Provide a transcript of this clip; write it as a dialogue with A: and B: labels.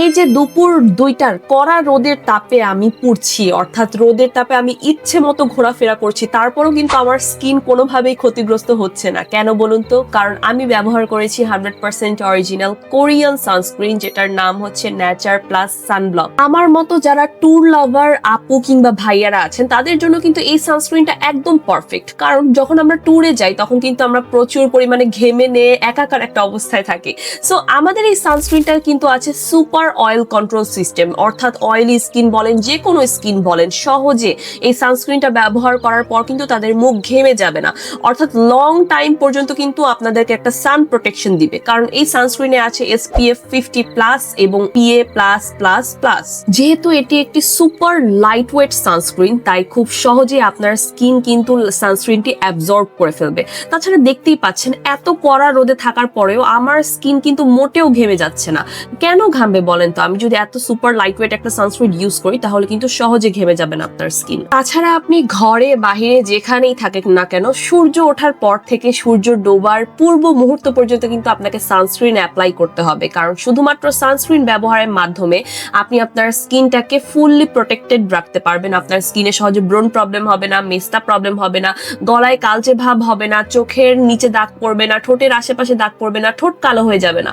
A: এই যে দুপুর দুইটার কড়া রোদের তাপে আমি পুড়ছি, অর্থাৎ রোদের তাপে আমি ইচ্ছে মতো ঘোরাফেরা করছি, তারপরও কিন্তু আমার স্কিন কোনোভাবেই ক্ষতিগ্রস্ত হচ্ছে না। কেন বলুন তো? কারণ আমি ব্যবহার করেছি hundred percent original Korean sunscreen, যেটার নাম হচ্ছে ন্যাচার প্লাস সানব্লক আমার মতো যারা ট্যুর লাভার আপু কিংবা ভাইয়ারা আছেন, তাদের জন্য কিন্তু এই সানস্ক্রিনটা একদম পারফেক্ট কারণ যখন আমরা ট্যুরে যাই, তখন কিন্তু আমরা প্রচুর পরিমাণে ঘেমে, নিয়ে, একাকার একটা অবস্থায় থাকি। সো আমাদের এই সানস্ক্রিনটা কিন্তু আছে সুপার অয়েল কন্ট্রোল সিস্টেম অর্থাৎ অয়েলি স্কিন বলেন যে কোনো স্কিন বলেন, সহজে এই সানস্ক্রিনটা ব্যবহার করার পর কিন্তু তাদের মুখ ঘেমে যাবে না। অর্থাৎ লং টাইম পর্যন্ত কিন্তু আপনাদেরকে একটা সান প্রোটেকশন দিবে। কারণ এই সানস্ক্রিনে আছে এসপিএফ ফিফটি প্লাস এবং পিএ প্লাস প্লাস প্লাস যেহেতু এটি একটি সুপার লাইট ওয়েট সানস্ক্রিন তাই খুব সহজে আপনার স্কিন কিন্তু সানস্ক্রিনটি অ্যাবজর্ব করে ফেলবে। তাছাড়া দেখতেই পাচ্ছেন, এত কড়া রোদে থাকার পরেও আমার স্কিন কিন্তু মোটেও ঘেমে যাচ্ছে না। কেন ঘামবে বলেন তো, আমি যদি এত সুপার লাইট ওয়েট একটা সানস্ক্রিন ইউজ করি, তাহলে কিন্তু সহজে ঘেমে যাবে না আপনার স্কিন তাছাড়া আপনি ঘরে, বাহিরে যেখানেই থাকেন না কেন, সূর্য ওঠার পর থেকে সূর্য ডোবার পূর্ব মুহূর্ত পর্যন্ত কিন্তু আপনাকে সানস্ক্রিন অ্যাপ্লাই করতে হবে। কারণ শুধুমাত্র সানস্ক্রিন ব্যবহারের মাধ্যমে আপনি আপনার স্কিনটাকে ফুললি প্রোটেক্টেড রাখতে পারবেন। আপনার স্কিনে সহজে ব্রণ প্রবলেম হবে না, মেস্তা প্রবলেম হবে না, গলায় কালচে ভাব হবে না, চোখের নিচে দাগ পড়বে না, ঠোঁটের আশেপাশে দাগ পড়বে না, ঠোঁট কালো হয়ে যাবে না।